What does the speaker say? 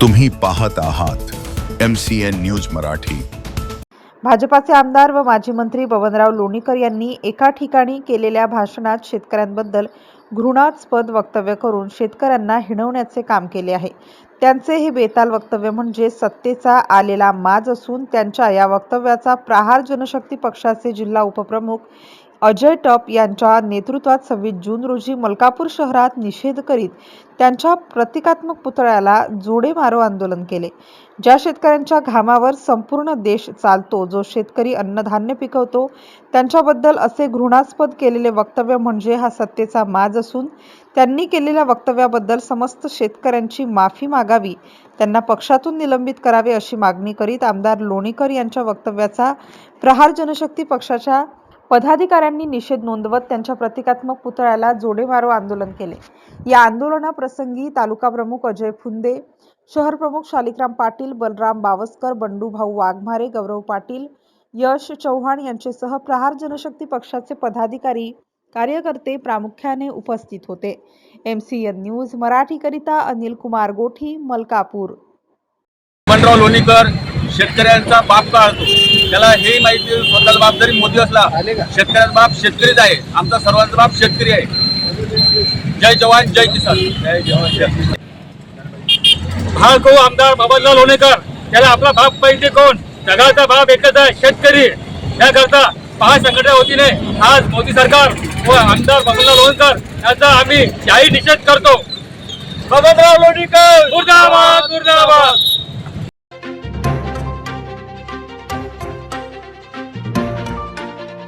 तुम्ही पाहत आहात M C N news Marathi. भाजपाचे आमदार व माजी मंत्री बबनराव लोणीकर यांनी एका ठिकाणी केलेल्या भाषणात शेतकऱ्यांबद्दल घृणास्पद वक्तव्य करून शेतकऱ्यांना हिणवण्याचे काम केले आहे. त्यांचे हे बेताल वक्तव्य म्हणजे सत्तेचा आलेला माज असून त्यांच्या या वक्तव्याचा प्रहार जनशक्ती पक्षाचे जिल्हा उपप्रमुख अजय टप यांच्या नेतृत्वात सव्वीस जून रोजी मलकापूर शहरात निषेध करीत त्यांच्या प्रतिकात्मक पुतळ्याला जोडे मारो आंदोलन केले. ज्या शेतकऱ्यांच्या घामावर संपूर्ण देश चालतो जो शेतकरी अन्नधान्य पिकवतो त्यांच्याबद्दल असे घृणास्पद केलेले वक्तव्य म्हणजे हा सत्तेचा माज असून त्यांनी केलेल्या वक्तव्याबद्दल समस्त शेतकऱ्यांची माफी मागावी त्यांना पक्षातून निलंबित करावे अशी मागणी करीत आमदार लोणीकर यांच्या वक्तव्याचा प्रहार जनशक्ती पक्षाच्या पदाधिकाऱ्यांनी निषेध नोंदवत त्यांच्या प्रतिकात्मक पुतळ्याला जोडे मारो आंदोलन केले. या आंदोलनाप्रसंगी तालुका प्रमुख अजय फुंदे शहर प्रमुख शालिकराम पाटील बलराम बावस्कर बंडू भाऊ वाघमारे गौरव पाटील यश चव्हाण यांचेसह प्रहार जनशक्ती पक्षाचे पदाधिकारी कार्यकर्ते प्रामुख्याने उपस्थित होते. एम सी एन न्यूज मराठीकरिता अनिल कुमार गोठी मलकापूर. लोणीकर शेतकऱ्यांचा बाप काढतो त्याला हे माहिती स्वतःचा बाप जरी मोदी असला शेतकऱ्यांचा बाप शेतकरीच आहे. आमचा सर्वांचा बाप शेतकरी आहे. जय जवान जय किसान. जय जवान जय किसान. हा को आमदार बाबासाहेब लोणेकर. त्याला आपला बाप पाहिजे कोण? जगाचा बाप एकच आहे शेतकरी. त्याकरता पहा संघटना वतीने आज मोदी सरकार व आमदार बाबासाहेब लोणेकर याचा आम्ही जाहीर निषेध करतो. बाबासाहेब लोणीकर!